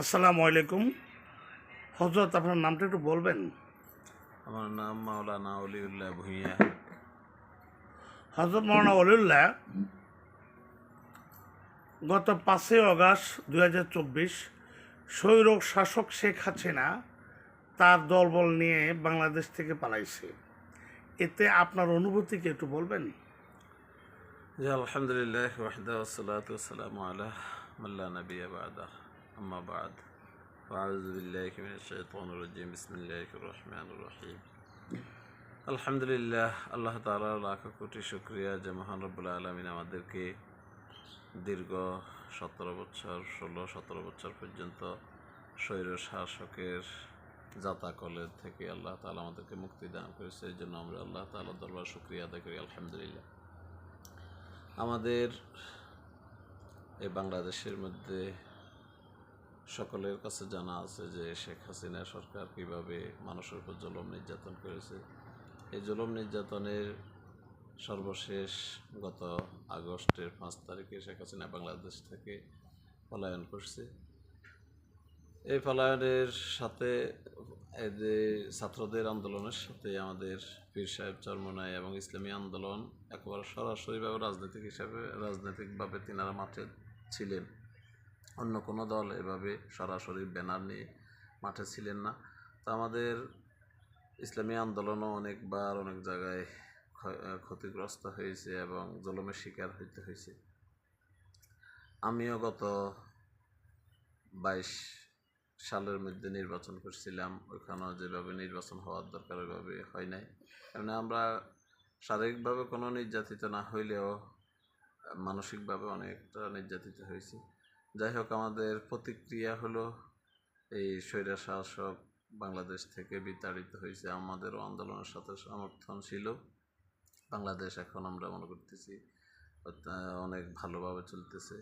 আসসালামু আলাইকুম। হজরত আপনার নামটা একটু বলবেন? আমার নাম মাওলানা অলিউল্লাহ ভূঁইয়া। হজরত মৌলানা অলিউল্লাহ গত পাঁচই অগাস্ট দুই হাজার চব্বিশ স্বৈরক শাসক শেখ হাসিনা তার দলবল নিয়ে বাংলাদেশ থেকে পালাইছে। এতে আপনার অনুভূতিকে একটু বলবেন? জি আলহামদুলিল্লাহ ওয়াহদা ওসালাত আলা মাল্লা নবী বাদা। আম্মা বাদ وأعوذ بالله من الشيطان الرجيم بسم الله الرحمن الرحيم আলহামদুলিল্লাহ আল্লাহ তাআলা লাখ কোটি শুক্রিয়া যে মহান রব্বুল আলমিন আমাদেরকে দীর্ঘ সতেরো বছর ষোলো সতেরো বছর পর্যন্ত স্বৈর শাসকের জাতাকলের থেকে আল্লাহ তাআলা আমাদেরকে মুক্তি দান করেছে এই জন্য আমরা আল্লাহ তাআলা দরবার শুক্রিয়া আদায় করি আলহামদুলিল্লাহ আমাদের এই বাংলাদেশের মধ্যে সকলের কাছে জানা আছে যে শেখ হাসিনা সরকার কীভাবে মানুষের উপর জলম নির্যাতন করেছে। এই জলম নির্যাতনের সর্বশেষ গত আগস্টের পাঁচ তারিখে শেখ হাসিনা বাংলাদেশ থেকে পলায়ন করছে। এই পলায়নের সাথে যে ছাত্রদের আন্দোলনের সাথে আমাদের পীর সাহেব চরমনাই এবং ইসলামী আন্দোলন একেবারে সরাসরিভাবে রাজনৈতিক হিসাবে, রাজনৈতিকভাবে তিনারা মাঠে ছিলেন। অন্য কোনো দল এভাবে সরাসরি ব্যানার নিয়ে মাঠে ছিলেন না। তো আমাদের ইসলামী আন্দোলনও অনেকবার অনেক জায়গায় ক্ষতিগ্রস্ত হয়েছে এবং জলমের শিকার হইতে হয়েছে। আমিও গত বাইশ সালের মধ্যে নির্বাচন করছিলাম। ওইখানেও যেভাবে নির্বাচন হওয়ার দরকার ওইভাবে হয় নাই। কারণ আমরা শারীরিকভাবে কোনো নির্যাতিত না হইলেও মানসিকভাবে অনেকটা নির্যাতিত হয়েছি। যাই হোক, আমাদের প্রতিক্রিয়া হলো এই স্বৈরা শাসক বাংলাদেশ থেকে বিতাড়িত হয়েছে। আমাদেরও আন্দোলনের সাথে সমর্থন ছিল। বাংলাদেশ এখন আমরা মনে করতেছি অনেক ভালোভাবে চলতেছে।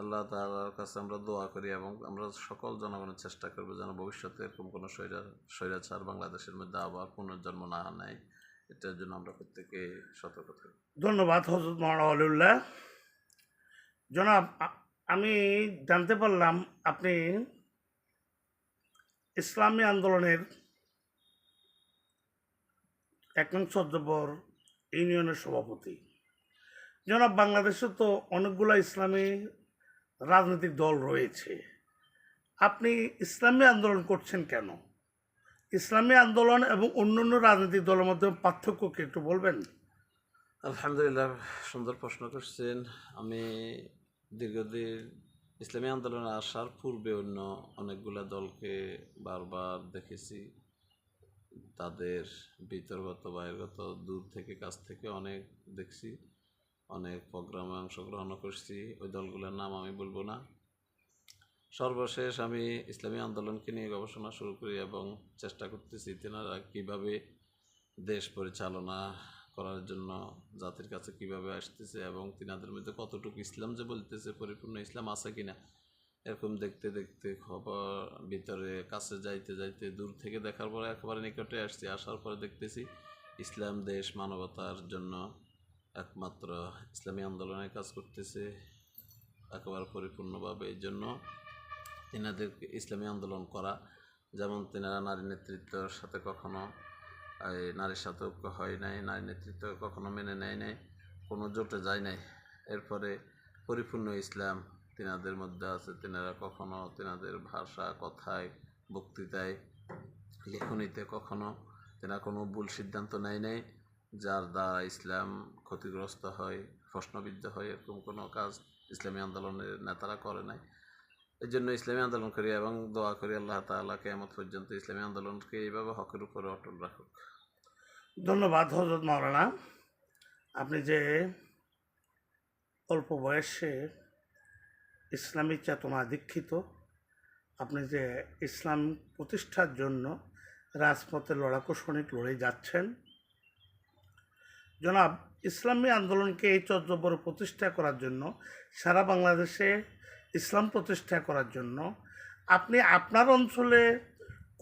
আল্লাহ তালার কাছে আমরা দোয়া করি এবং আমরা সকল জনগণের চেষ্টা করব যেন ভবিষ্যতে এরকম কোনো স্বৈরা, স্বৈরাচার বাংলাদেশের মধ্যে আবার পুনর্জন্ম না নেয়। এটার জন্য আমরা প্রত্যেকে সতর্ক থাকি। ধন্যবাদ হজরত মৌলানা অলিউল্লাহ জনাব আমি জানতে পারলাম আপনি ইসলামী আন্দোলনের একাংশ জবর ইউনিয়নের সভাপতি। জনাব, বাংলাদেশে তো অনেকগুলো ইসলামী রাজনৈতিক দল রয়েছে। আপনি ইসলামী আন্দোলন করছেন কেন? ইসলামী আন্দোলন এবং অন্যান্য রাজনৈতিক দলের মধ্যে পার্থক্য কি একটু বলবেন? আলহামদুলিল্লাহ, সুন্দর প্রশ্ন করছেন। আমি দীর্ঘদিন ইসলামী আন্দোলনে আসার পূর্বে অন্য অনেকগুলা দলকে বারবার দেখেছি। তাদের বিতর্গত বহির্গত, দূর থেকে, কাছ থেকে অনেক দেখছি, অনেক প্রোগ্রামে অংশগ্রহণ করছি। ওই দলগুলোর নাম আমি বলব না। সর্বশেষ আমি ইসলামী আন্দোলনকে নিয়ে গবেষণা শুরু করি এবং চেষ্টা করতেছি তেনারা কীভাবে দেশ পরিচালনা করার জন্য জাতির কাছে কীভাবে আসতেছে এবং তিনাদের মধ্যে কতটুকু ইসলাম যে বলতেছে, পরিপূর্ণ ইসলাম আছে কিনা, এরকম দেখতে দেখতে খবর ভিতরে কাছে যাইতে যাইতে দূর থেকে দেখার পরে একেবারে নিকটে আসছি। আসার পরে দেখতেছি ইসলাম দেশ মানবতার জন্য একমাত্র ইসলামী আন্দোলনে কাজ করতেছে একেবারে পরিপূর্ণভাবে। এই জন্য তিনাদেরকে ইসলামী আন্দোলন করা, যেমন তিনারা নারী নেতৃত্বের সাথে কখনো নারীর সাথে ঐক্য হয় নাই নারী নেতৃত্ব কখনো মেনে নেয় নাই, কোনো জোটে যায় নাই। এরপরে পরিপূর্ণ ইসলাম তিনাদের মধ্যে আছে। তিনারা কখনো তিনাদের ভাষা, কথায়, বক্তৃতায়, লেখনীতে কখনো তেনা কোনো ভুল সিদ্ধান্ত নেয় নাই, যার দ্বারা ইসলাম ক্ষতিগ্রস্ত হয়, প্রশ্নবিদ্ধ হয়, এরকম কোনো কাজ ইসলামী আন্দোলনের নেতারা করে নাই। এই জন্য ইসলামী আন্দোলন করি এবং দোয়া করি আল্লাহ তাআলা কেয়ামত পর্যন্ত ইসলামী আন্দোলনকে এইভাবে হকের উপরে অটল রাখুক। ধন্যবাদ হজরত মাওলানা। আপনি যে অল্প বয়সে ইসলামী চেতনা দীক্ষিত, আপনি যে ইসলাম প্রতিষ্ঠার জন্য রাজপথে লড়াকু সৈনিক লড়ে যাচ্ছেন, জনাব, ইসলামী আন্দোলনকে এই চর্যবরে প্রতিষ্ঠা করার জন্য, সারা বাংলাদেশে ইসলাম প্রতিষ্ঠা করার জন্য, আপনি আপনার অঞ্চলে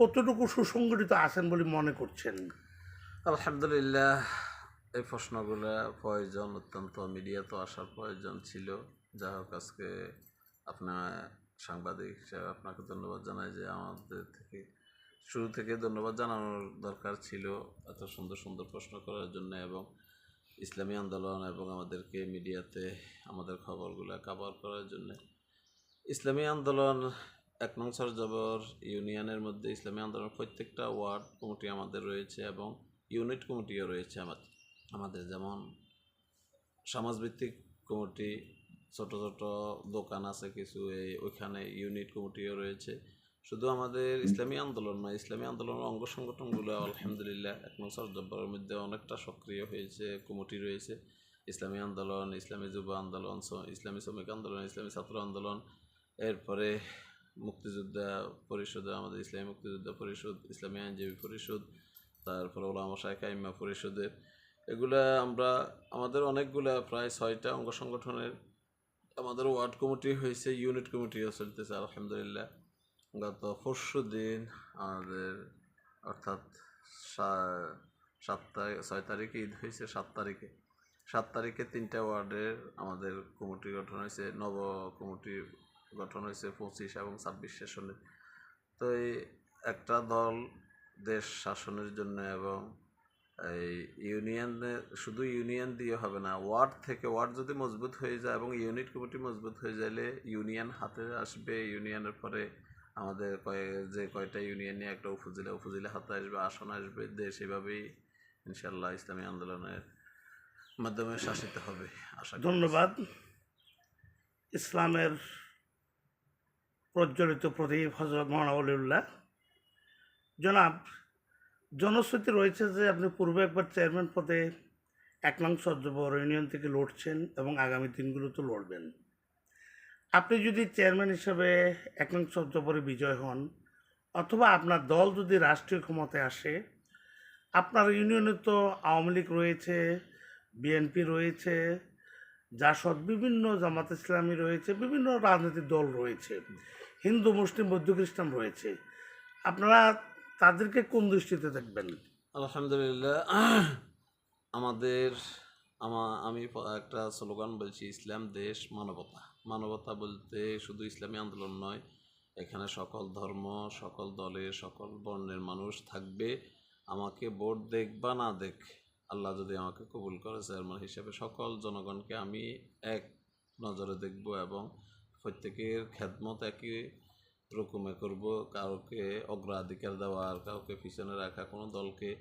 কতটুকু সুসংগঠিত আছেন বলে মনে করছেন? আলহামদুলিল্লাহ, এই প্রশ্নগুলো প্রয়োজন, অত্যন্ত মিডিয়া তো আসার প্রয়োজন ছিল। যা হোক, আজকে আপনার সাংবাদিক হিসাবে আপনাকে ধন্যবাদ জানাই যে আমাদের থেকে, শুরু থেকে ধন্যবাদ জানানোর দরকার ছিল এত সুন্দর সুন্দর প্রশ্ন করার জন্য এবং ইসলামী আন্দোলন এবং আমাদেরকে মিডিয়াতে আমাদের খবরগুলো কাভার করার জন্য। ইসলামী আন্দোলন এক নং জবর ইউনিয়নের মধ্যে ইসলামী আন্দোলন প্রত্যেকটা ওয়ার্ড কমিটি আমাদের রয়েছে এবং ইউনিট কমিটিও রয়েছে আমাদের আমাদের যেমন সমাজভিত্তিক কমিটি ছোট ছোট দোকান আছে কিছু এই ওইখানে ইউনিট কমিটিও রয়েছে। শুধু আমাদের ইসলামী আন্দোলন নয় ইসলামী আন্দোলনের অঙ্গ সংগঠনগুলো আলহামদুলিল্লাহ এক নসর জব্বরের মধ্যে অনেকটা সক্রিয় হয়েছে কমিটি রয়েছে। ইসলামী আন্দোলন ইসলামী যুব আন্দোলন ইসলামী শ্রমিক আন্দোলন ইসলামী ছাত্র আন্দোলন এরপরে মুক্তিযোদ্ধা পরিষদ আমাদের ইসলামী মুক্তিযোদ্ধা পরিষদ ইসলামী আইনজীবী পরিষদ তারপরে ওলামা শাহ কাইমা পরিষদের। এগুলা আমরা, আমাদের অনেকগুলা প্রায় ছয়টা অঙ্গ সংগঠনের আমাদের ওয়ার্ড কমিটি হয়েছে ইউনিট কমিটিও চলতেছে, আলহামদুলিল্লাহ। গত পরশু দিন আমাদের অর্থাৎ সাত তারিখ, ছয় তারিখে ঈদ হয়েছে সাত তারিখে। সাত তারিখে তিনটা ওয়ার্ডের আমাদের কমিটি গঠন হয়েছে নব কমিটি গঠন হয়েছে পঁচিশ এবং ছাব্বিশ সেশনে। তো এই একটা দল দেশ শাসনের জন্য এবং এই ইউনিয়নে শুধু ইউনিয়ন দিয়ে হবে না, ওয়ার্ড থেকে ওয়ার্ড যদি মজবুত হয়ে যায় এবং ইউনিট কমিটি মজবুত হয়ে যাইলে ইউনিয়ন হাতে আসবে, ইউনিয়নের পরে আমাদের কয়ে, যে কয়টা ইউনিয়ন নিয়ে একটা উপজেলা উপজেলা হাতে আসবে, আসন আসবে, দেশ এভাবেই ইনশাল্লাহ ইসলামী আন্দোলনের মাধ্যমে শাসিত হবে, আশা ধন্যবাদ। ইসলামের প্রজ্বলিত প্রদীপ হজরত মহানবুল্লাহ জনাব, জনশ্রুতি রয়েছে যে আপনি পূর্বে একবার চেয়ারম্যান পদে এক নং ইউনিয়ন থেকে লড়ছেন এবং আগামী দিনগুলোতে লড়বেন। আপনি যদি চেয়ারম্যান হিসেবে এক নং সজ্জবরে বিজয় হন অথবা আপনার দল যদি রাষ্ট্রীয় ক্ষমতায় আসে, আপনার ইউনিয়নে তো আওয়ামী লীগ রয়েছে, বিএনপি রয়েছে যা জাসদ, বিভিন্ন জামাত ইসলামী রয়েছে, বিভিন্ন রাজনৈতিক দল রয়েছে, হিন্দু, মুসলিম, বৌদ্ধ, খ্রিস্টান রয়েছে। আপনারা তাদেরকে কোন দৃষ্টিতে দেখবেন? আলহামদুলিল্লাহ, আমাদের, আমা, আমি একটা স্লোগান বলছি, ইসলাম, দেশ, মানবতা। মানবতা বলতে শুধু ইসলামী আন্দোলন নয়, এখানে সকল ধর্ম, সকল দলের, সকল বর্ণের মানুষ থাকবে। আমাকে ভোট দেখ বা না দেখ, আল্লাহ যদি আমাকে কবুল করে, চেয়ারম্যান হিসেবে সকল জনগণকে আমি এক নজরে দেখব এবং প্রত্যেকের খেদমত একই রকমে করব, কাউকে অগ্রাধিকার দেওয়া আর কাউকে পিছনে রাখা, কোনো দলকে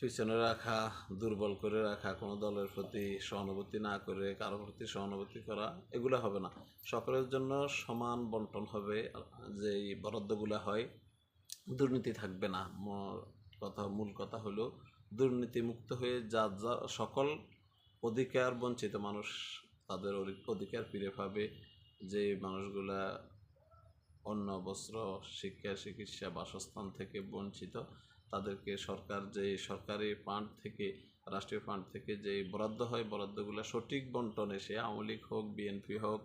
পিছনে রাখা, দুর্বল করে রাখা, কোনো দলের প্রতি সহানুভূতি না করে কারও প্রতি সহানুভূতি করা, এগুলো হবে না। সকলের জন্য সমান বন্টন হবে, যেই বরাদ্দগুলো হয়, দুর্নীতি থাকবে না। কথা, মূল কথা হলো দুর্নীতি মুক্ত হয়ে যা যা, সকল অধিকার বঞ্চিত মানুষ তাদের অধি- অধিকার ফিরে পাবে যে মানুষগুলা অন্ন বস্ত্র, শিক্ষা, চিকিৎসা, বাসস্থান থেকে বঞ্চিত। তাদেরকে সরকার যে সরকারি ফান্ড থেকে, রাষ্ট্রীয় ফান্ড থেকে যে বরাদ্দ হয়, বরাদ্দগুলো সঠিক বন্টনে সে আওয়ামী লীগ হোক, বিএনপি হোক,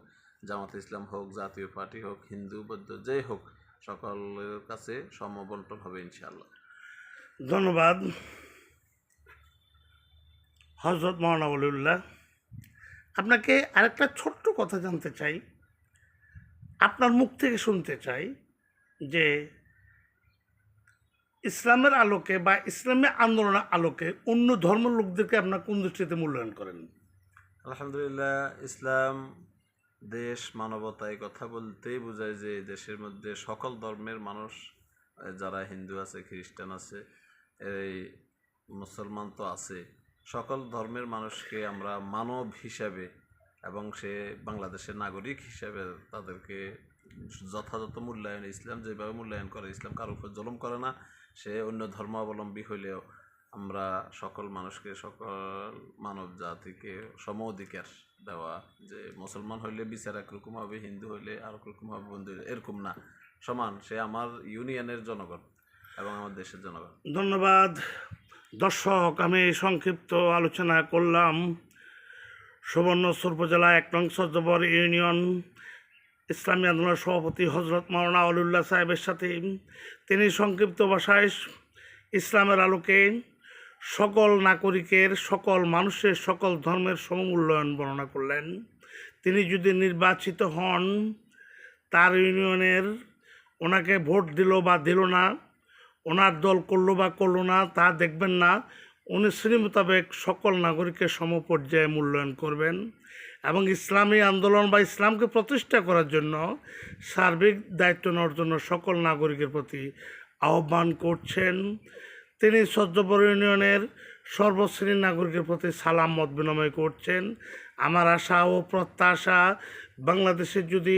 জামাত ইসলাম হোক, জাতীয় পার্টি হোক, হিন্দু, বৌদ্ধ যেই হোক, সকলের কাছে সম বন্টন হবে ইনশাআল্লাহ। ধন্যবাদ। হজরত মহানবুল্লাহ আপনাকে আরেকটা ছোট্ট কথা জানতে চাই। আপনার মুখ থেকে শুনতে চাই যে ইসলামের আলোকে বা ইসলামী আন্দোলনের আলোকে অন্য ধর্মের লোকদেরকে আপনার কোন দৃষ্টিতে মূল্যায়ন করেন? আলহামদুলিল্লাহ, ইসলাম, দেশ, মানবতা এই কথা বলতেই বোঝায় যে দেশের মধ্যে সকল ধর্মের মানুষ যারা হিন্দু আছে, খ্রিস্টান আছে, এই মুসলমান তো আছে, সকল ধর্মের মানুষকে আমরা মানব হিসাবে এবং সে বাংলাদেশের নাগরিক হিসাবে তাদেরকে যথাযথ মূল্যায়ন, ইসলাম যেভাবে মূল্যায়ন করে, ইসলাম কারোর উপর জলম করে না। সে অন্য ধর্মাবলম্বী হইলেও আমরা সকল মানুষকে, সকল মানব জাতিকে সম অধিকার দেওয়া, যে মুসলমান হইলে বিচার একরকম হবে, হিন্দু হইলে আর রকম হবে, বন্ধু এরকম না। সমান, সে আমার ইউনিয়নের জনগণ এবং আমার দেশের জনগণ। ধন্যবাদ। দর্শক, আমি সংক্ষিপ্ত আলোচনা করলাম। সুবর্ণচর উপজেলা এক নং সজ্জবর ইউনিয়ন ইসলামী আন্দোলনের সভাপতি হজরত মাওলানা আলুল্লাহ সাহেবের সাথে। তিনি সংক্ষিপ্ত ভাষায় ইসলামের আলোকে সকল নাগরিকের, সকল মানুষের, সকল ধর্মের সমমূল্যায়ন বর্ণনা করলেন। তিনি যদি নির্বাচিত হন, তার ইউনিয়নের ওনাকে ভোট দিল বা দিল না, ওনার দল করল বা করল না, তা দেখবেন না। উনি শ্রী মোতাবেক সকল নাগরিকের সমপর্যায়ে মূল্যায়ন করবেন এবং ইসলামী আন্দোলন বা ইসলামকে প্রতিষ্ঠা করার জন্য সার্বিক দায়িত্ব নেওয়ার জন্য সকল নাগরিকের প্রতি আহ্বান করছেন। তিনি সহ্যপুর ইউনিয়নের সর্বশ্রেণীর নাগরিকের প্রতি সালাম, মত বিনিময় করছেন। আমার আশা ও প্রত্যাশা বাংলাদেশের যদি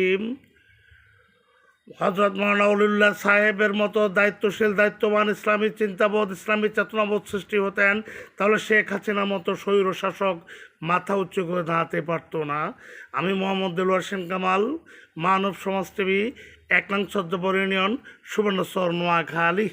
হজরত মহানাউল্লাহ সাহেবের মতো দায়িত্বশীল, দায়িত্ববান ইসলামী চিন্তাবোধ, ইসলামী চেতনাবোধ সৃষ্টি হতেন, তাহলে শেখ হাসিনার মতো স্বৈর শাসক মাথা উচ্চ করে দাঁড়াতে পারত না। আমি মোহাম্মদ দেলোয়ার সেন কামাল, মানব সমাজ টিভি, এক নং সুবর্ণ সর নোয়াখালী।